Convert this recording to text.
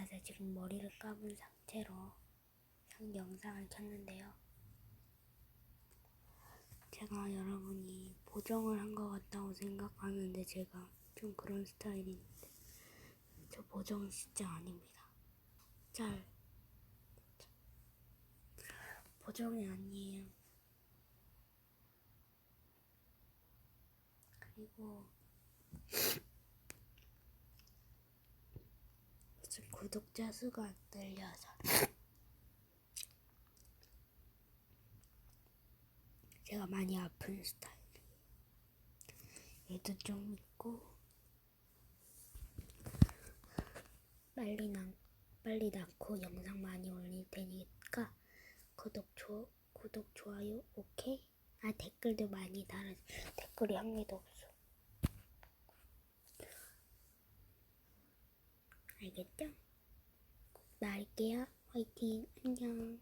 일어나서 지금 머리를 감은 상태로 상 영상을 켰는데요. 제가 여러분이 보정을 한 것 같다고 생각하는데 제가 좀 그런 스타일인데 저 보정은 진짜 아닙니다. 잘 보정이 아니에요. 그리고 무슨 구독자 수가 안 늘려서. 제가 많이 아픈 스타일이에요. 얘도 좀 있고 빨리 난 빨리 낳고 영상 많이 올릴 테니까 구독 조 구독 좋아요 오케이? 아 댓글도 많이 달아 댓글이 한 개도 없어 알겠죠? 꼭 나을게요. 화이팅. 안녕